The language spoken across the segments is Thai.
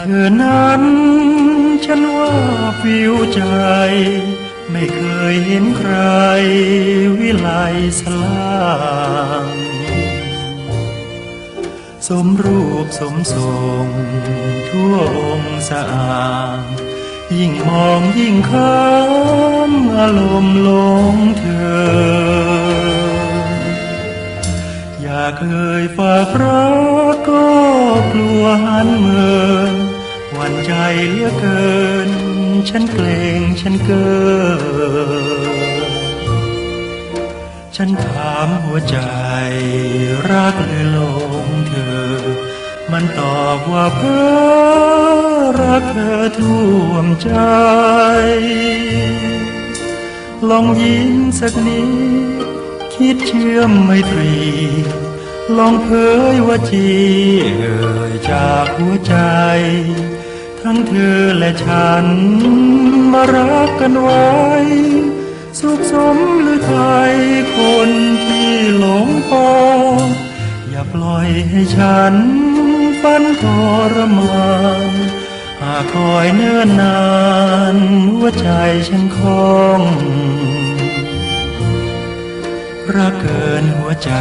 เธอนั้น ฉันว่าฟิวใจ ไม่เคยเห็นใคร วิไลสลางสมรูปสมทรงทั่วองค์สะอางยิ่งมองยิ่งค้ำอารมณ์ลงเธอ อยากเอ่ยฝากรักก็กลัว หันเมินหวั่นใจเหลือเกิน ฉันเกรงฉันเกินฉันถามหัวใจรักเลยลงเธอ มันตอบว่าเพ้อรักเธอท่วมใจ ลองยิ้มสักนิดคิดเชื่อมไมตรี ลองเผยว่าจีเอ่ยจากหัวใจ ทั้งเธอและฉันมารักกันไว้ สุขสมหรือไทยคนที่หลงปออย่าปล่อยให้ฉันฝันทรมานหากคอยเนิ่นนานหัวใจฉันคง รักเกินหัวใจ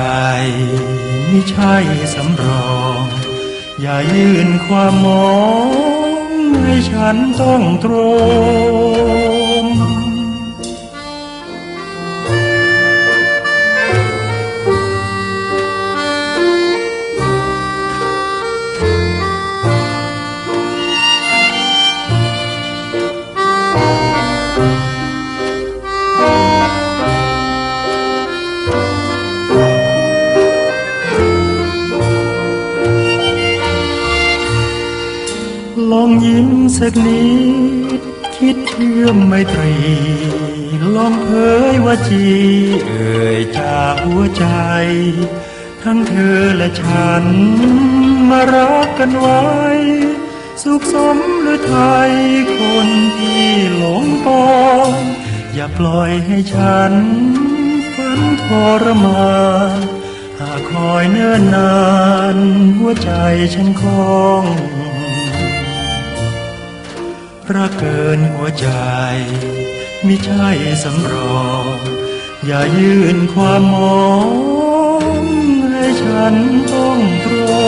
ไม่ใช่สำรอง อย่ายื่นความมองให้ฉันต้องตรง ยิ้มสักนิด คิดเชื่อมไมตรี ลองเผยว่าจี เอ่ยจากหัวใจ ทั้งเธอและฉัน มารักกันไว้ สุขสมหรือไทย คนที่หลงปอง อย่าปล่อยให้ฉันฝันทรมานหากคอยเนิ่นนาน หัวใจฉันคง รักเกินหัวใจ มิใช่สำรอง อย่ายื่นความมองให้ฉันต้องตรง